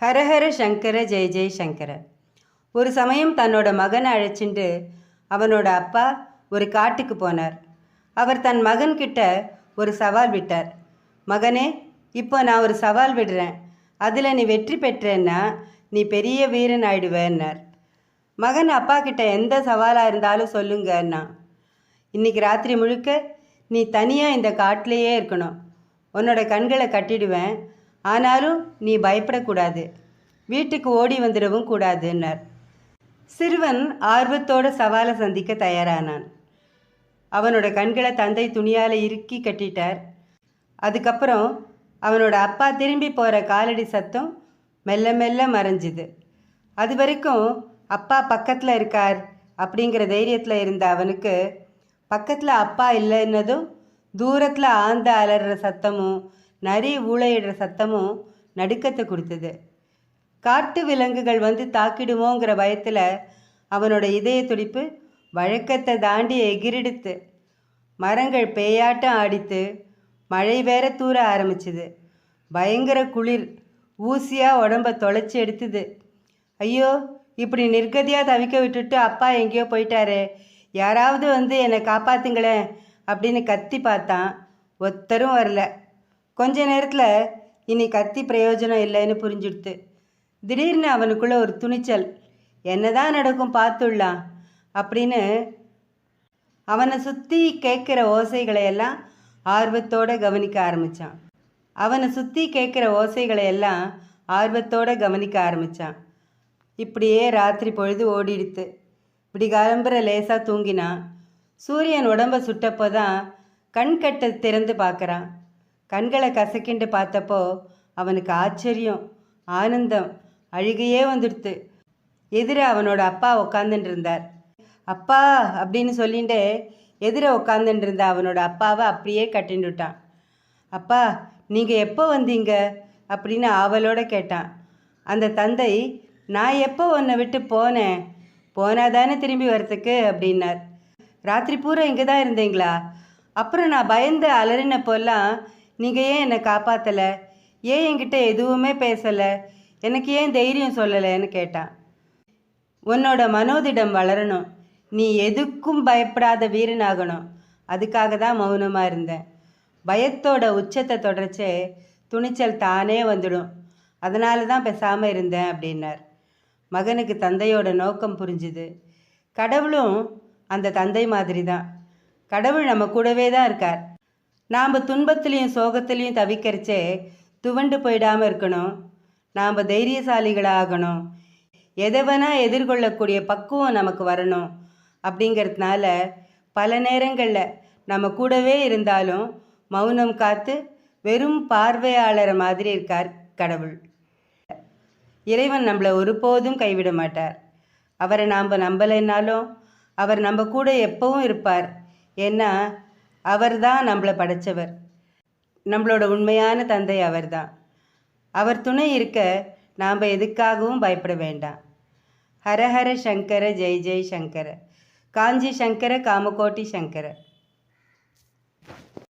ஹரஹர சங்கர ஜெய ஜெய் சங்கர. ஒரு சமயம் தன்னோட மகனை அழைச்சிண்டு அவனோட அப்பா ஒரு காட்டுக்கு போனார். அவர் தன் மகன்கிட்ட ஒரு சவால் விட்டார். மகனே இப்போ நான் ஒரு சவால் விடுறேன். அதில் நீ வெற்றி பெற்றேன்னா நீ பெரிய வீரன் ஆயிடுவேன்னார். மகன் அப்பா கிட்ட எந்த சவாலாக இருந்தாலும் சொல்லுங்கன்னா இன்னைக்கு ராத்திரி முழுக்க நீ தனியாக இந்த காட்டிலேயே இருக்கணும். உன்னோட கண்களை கட்டிடுவேன். ஆனாலும் நீ பயப்படக்கூடாது. வீட்டுக்கு ஓடி வந்துடவும் கூடாதுன்னார். சிறுவன் ஆர்வத்தோட சவாலை சந்திக்க தயாரானான். அவனோட கண்களை தந்தை துணியால் இறுக்கி கட்டிட்டார். அதுக்கப்புறம் அவனோட அப்பா திரும்பி போகிற காலடி சத்தம் மெல்ல மெல்ல மறைஞ்சுது. அது வரைக்கும் அப்பா பக்கத்தில் இருக்கார் அப்படிங்கிற தைரியத்தில் இருந்த அவனுக்கு பக்கத்தில் அப்பா இல்லைன்னதும் தூரத்தில் ஆந்த அலறுற சத்தமும் நரி ஊழையிடுற சத்தமும் நடுக்கத்தை கொடுத்தது. காட்டு விலங்குகள் வந்து தாக்கிடுமோங்கிற பயத்தில் அவனோட இதய துடிப்பு வழக்கத்தை தாண்டி எகிரிடுத்து மரங்கள் பேயாட்டம் ஆடித்து மழை வேற தூர ஆரம்பிச்சுது. பயங்கர குளிர் ஊசியாக உடம்ப தொலைச்சி எடுத்துது. ஐயோ இப்படி நிர்கதியாக தவிக்க விட்டுட்டு அப்பா எங்கேயோ போயிட்டாரே யாராவது வந்து என்னை காப்பாத்துங்களேன் அப்படின்னு கத்தி பார்த்தான். ஒத்தரும் வரல. கொஞ்ச நேரத்தில் இனி கத்தி பிரயோஜனம் இல்லைன்னு புரிஞ்சுடுத்து. திடீர்னு அவனுக்குள்ளே ஒரு துணிச்சல் என்னதான் நடக்கும் பார்த்துடலாம் அப்படின்னு அவனை சுற்றி கேட்குற ஓசைகளை எல்லாம் ஆர்வத்தோட கவனிக்க ஆரம்பித்தான் அவனை சுற்றி கேட்குற ஓசைகளை எல்லாம் ஆர்வத்தோட கவனிக்க ஆரம்பித்தான் இப்படியே ராத்திரி பொழுது ஓடிடுத்து. இப்படி கிளம்புற லேசாக தூங்கினான். சூரியன் உடம்ப சுட்டப்போ தான் கண் கட்டை திறந்து பார்க்குறான். கண்களை கசக்கிண்டு பார்த்தப்போ அவனுக்கு ஆச்சரியம் ஆனந்தம் அழுகையே வந்துடுத்து. எதிர அவனோட அப்பா உக்காந்துட்டு இருந்தார் அப்பா அப்படின்னு சொல்லிட்டு எதிர உக்காந்துட்டு இருந்த அவனோட அப்பாவை அப்படியே கட்டின்னு விட்டான் அப்பா நீங்கள் எப்போ வந்தீங்க? அப்படின்னு ஆவலோட கேட்டான். அந்த தந்தை நான் எப்போ உன்னை விட்டு போனேன்? போனால் தானே திரும்பி வரத்துக்கு அப்படின்னார். ராத்திரி பூரா இங்கே தான் இருந்தீங்களா? அப்புறம் நான் பயந்து அலறினப்போல்லாம் நீங்கள் ஏன் என்னை காப்பாற்றலை ஏன் என்கிட்ட எதுவுமே பேசலை? எனக்கு ஏன் தைரியம் சொல்லலைன்னு கேட்டான் உன்னோட மனோதிடம் வளரணும். நீ எதுக்கும் பயப்படாத வீரனாகணும். அதுக்காக தான் மௌனமாக இருந்தேன். பயத்தோட உச்சத்தை தொடர்ச்சே துணிச்சல் தானே வந்துடும். அதனால தான் பேசாமல் இருந்தேன் அப்படின்னார். மகனுக்கு தந்தையோட நோக்கம் புரிஞ்சுது. கடவுளும் அந்த தந்தை மாதிரி தான். கடவுள் நம்ம கூடவே தான் இருக்கார். நாம் துன்பத்துலேயும் சோகத்துலேயும் தவிக்கிறச்சே துவண்டு போயிடாமல் இருக்கணும். நாம் தைரியசாலிகளாகணும். எதை வேணால் எதிர்கொள்ளக்கூடிய பக்குவம் நமக்கு வரணும் அப்படிங்கிறதுனால பல நேரங்களில் நம்ம கூடவே இருந்தாலும் மௌனம் காத்து வெறும் பார்வையாளர் மாதிரி இருக்கார் கடவுள். இறைவன் நம்மளை ஒருபோதும் கைவிட மாட்டார். அவரை நாம் நம்பலைன்னாலும் அவர் நம்ம கூட எப்பவும் இருப்பார். ஏன்னா அவர் தான் நம்மளை படைச்சவர். நம்மளோட உண்மையான தந்தை அவர்தான். அவர் துணை இருக்க நாம் எதுக்காகவும் பயப்பட வேண்டாம். ஹரஹர சங்கர ஜெய் ஜெய் சங்கர. காஞ்சி சங்கர காமகோட்டி சங்கர.